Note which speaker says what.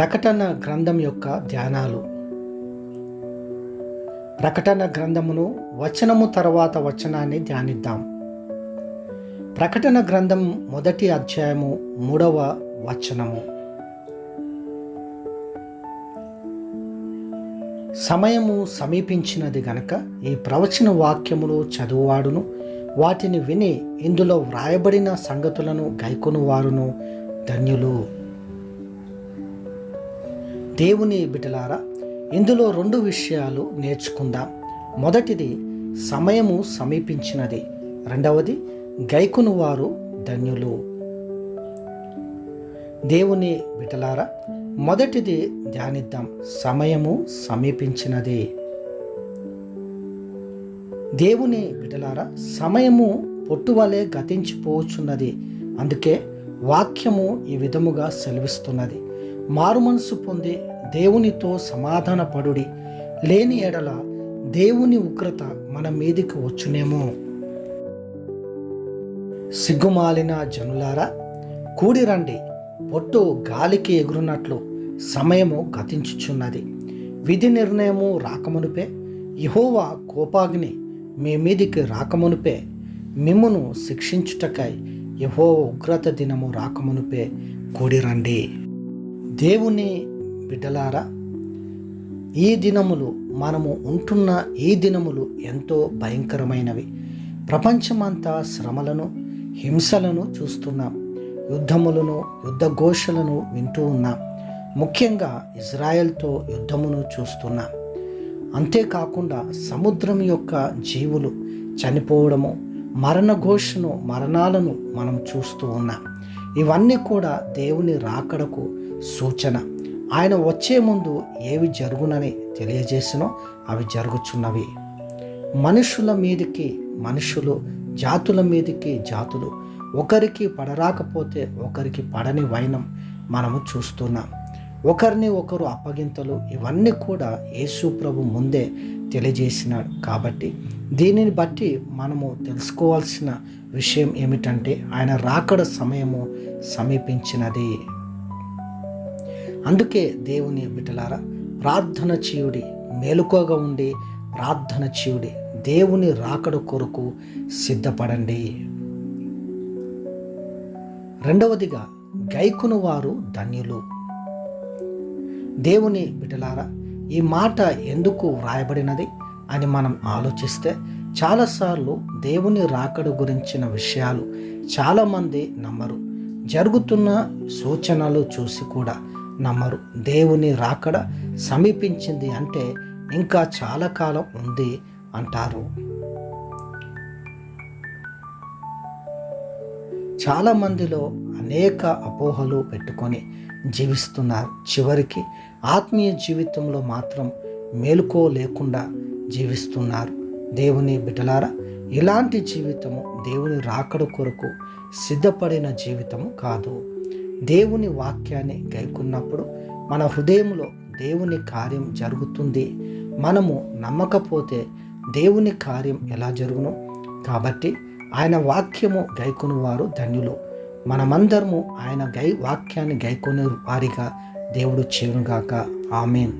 Speaker 1: ప్రకటన గ్రంథం యొక్క ధ్యానాలు. ప్రకటన గ్రంథమును వచనము తర్వాత వచనాన్ని ధ్యానిద్దాం. ప్రకటన గ్రంథం మొదటి అధ్యాయము మూడవ వచనము. సమయము సమీపించినది గనక ఈ ప్రవచన వాక్యములు చదువువాడును. వాటిని విని ఇందులో వ్రాయబడిన సంగతులను గైకొను వారును ధన్యులు. దేవుని బిడ్డలారా ఇందులో రెండు విషయాలు నేర్చుకుందాం. మొదటిది సమయము సమీపించినది. రెండవది గైకును వారు ధన్యులు. దేవుని బిడ్డలారా మొదటిది ధ్యానిద్దాం. సమయము సమీపించినది. దేవుని బిడ్డలారా సమయము పొట్టువలే గతించిపోవచ్చున్నది అందుకే వాక్యము ఈ విధముగా సెలవిస్తున్నది. మారుమనసు పొంది దేవునితో సమాధానపడుడి. లేని ఎడల దేవుని ఉగ్రత మన మీదికి వచ్చునేమో. సిగ్గుమాలిన జనులారా కూడిరండి పొట్టు గాలికి ఎగురున్నట్లు సమయము గతించుచున్నది. విధి నిర్ణయము రాకమునుపే యహోవా కోపాగ్ని మీ మీదికి రాకమునుపే మిమ్మును శిక్షించుటకై యహో ఉగ్రత దినము రాకమునుపే కూడిరండి దేవుని బిడ్డలారా ఈ దినములు మనము ఉంటున్న ఈ దినములు ఎంతో భయంకరమైనవి. ప్రపంచమంతా శ్రమలను హింసలను చూస్తున్నాం. యుద్ధములను యుద్ధ ఘోషలను వింటూ ఉన్నాం. ముఖ్యంగా ఇజ్రాయెల్తో యుద్ధమును చూస్తున్నాం. అంతేకాకుండా సముద్రం యొక్క జీవులు చనిపోవడము మరణ ఘోషను మరణాలను మనం చూస్తూ ఉన్నాం. ఇవన్నీ కూడా దేవుని రాకడకు సూచన. ఆయన వచ్చే ముందు ఏవి జరుగునని తెలియజేసినో అవి జరుగుచున్నవి. మనుషుల మీదకి మనుషులు జాతుల మీదకి జాతులు ఒకరికి పడరాకపోతే ఒకరికి పడని వైనం మనము చూస్తున్నాం. ఒకరిని ఒకరు అప్పగింతలు ఇవన్నీ కూడా యేసు ప్రభు ముందే తెలియజేసినాడు. కాబట్టి దీనిని బట్టి మనము తెలుసుకోవాల్సిన విషయం ఏమిటంటే ఆయన రాకడ సమయము సమీపించినది. అందుకే దేవుని బిడ్డలారా ప్రార్థన చేయుడి మేలుకోగా ఉండి ప్రార్థన చేయుడి దేవుని రాకడ కొరకు సిద్ధపడండి. రెండవదిగా గైకును వారు ధన్యులు. దేవుని బిడ్డలారా ఈ మాట ఎందుకు వ్రాయబడినది అని మనం ఆలోచిస్తే చాలాసార్లు దేవుని రాకడ గురించిన విషయాలు చాలామంది నమ్మరు. జరుగుతున్న సూచనలు చూసి కూడా నమ్మరు. దేవుని రాకడ సమీపించింది అంటే ఇంకా చాలా కాలం ఉంది అంటారు. చాలామందిలో అనేక అపోహలు పెట్టుకొని జీవిస్తున్నారు. చివరికి ఆత్మీయ జీవితంలో మాత్రం మేలుకో లేకుండా జీవిస్తున్నారు. దేవుని బిడ్డలారా ఇలాంటి జీవితము దేవుని రాకడ కొరకు సిద్ధపడిన జీవితము కాదు. దేవుని వాక్యాన్ని గైకున్నప్పుడు మన హృదయంలో దేవుని కార్యం జరుగుతుంది. మనము నమ్మకపోతే దేవుని కార్యం ఎలా జరుగును? కాబట్టి ఆయన వాక్యము గైకొని వారు ధన్యులు. మనమందరము ఆయన గై వాక్యాన్ని గైకొని వారిగా దేవుడు చేరుగాక ఆమెన్.